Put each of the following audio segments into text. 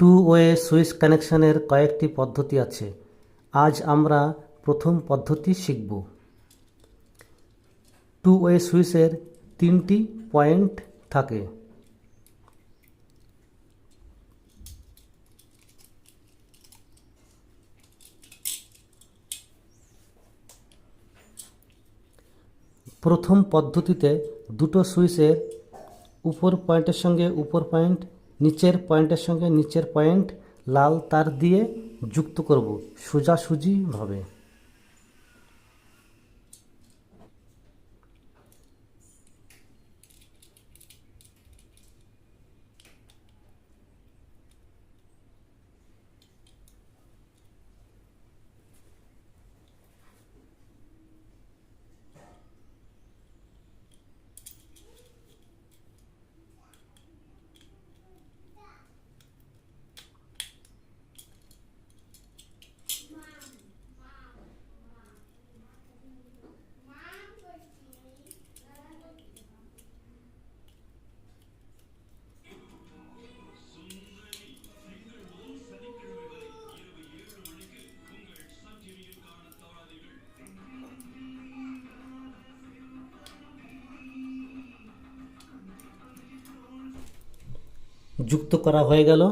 Two way switch কানেকশনের কয়েকটি পদ্ধতি আছে। আজ আমরা প্রথম পদ্ধতি শিখব। টু ওয়ে সুইচের তিনটি পয়েন্ট থাকে। প্রথম পদ্ধতিতে দুটো সুইচের উপর পয়েন্টের সঙ্গে উপর পয়েন্ট নিচের পয়েন্টের সঙ্গে নিচের পয়েন্ট লাল তার দিয়ে যুক্ত করব সোজাসুজিভাবে যুক্ত করা হয়ে গেল।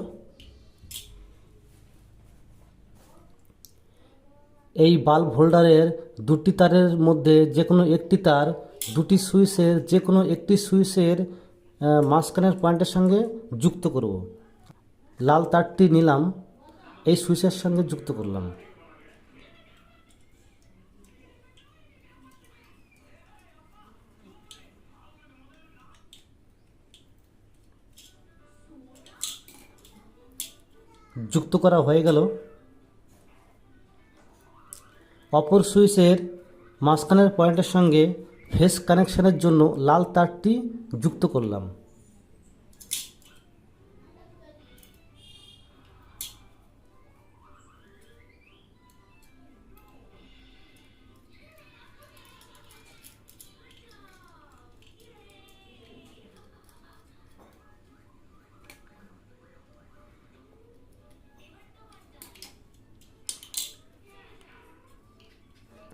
এই বাল্ব হোল্ডারের দুটি তারের মধ্যে যে কোনো একটি তার, দুটি সুইচের যে কোনো একটি সুইচের মাঝখানের পয়েন্টের সঙ্গে যুক্ত করব। লাল তারটি নিলাম, এই সুইচের সঙ্গে যুক্ত করলাম। যুক্ত করা হয়ে গেল। অপর সুইচের মাঝখানের পয়েন্টের সঙ্গে ফেস কানেকশনের জন্য লাল তারটি যুক্ত করলাম।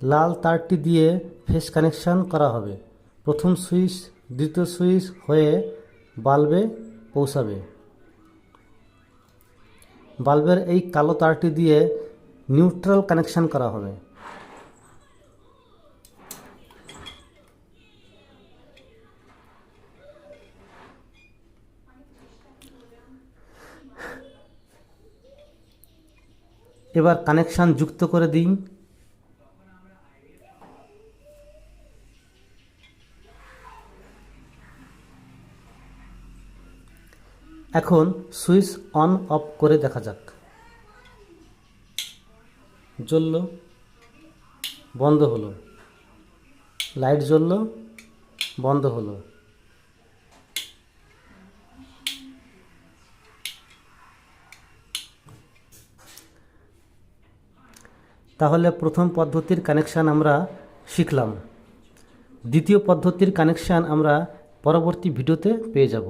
লাল তারটি দিয়ে ফেস কানেকশন করা হবে। প্রথম সুইচ, দ্বিতীয় সুইচ হয়ে বাল্বে পৌঁছাবে। বাল্বের এই কালো তারটি দিয়ে নিউট্রাল কানেকশন করা হবে। এবার কানেকশান যুক্ত করে দিই এখন সুইচ অন, অফ করে দেখা যাক। জ্বলল, বন্ধ হলো। লাইট জ্বলল, বন্ধ হলো। তাহলে প্রথম পদ্ধতির কানেকশান আমরা শিখলাম। দ্বিতীয় পদ্ধতির কানেকশান আমরা পরবর্তী ভিডিওতে পেয়ে যাব।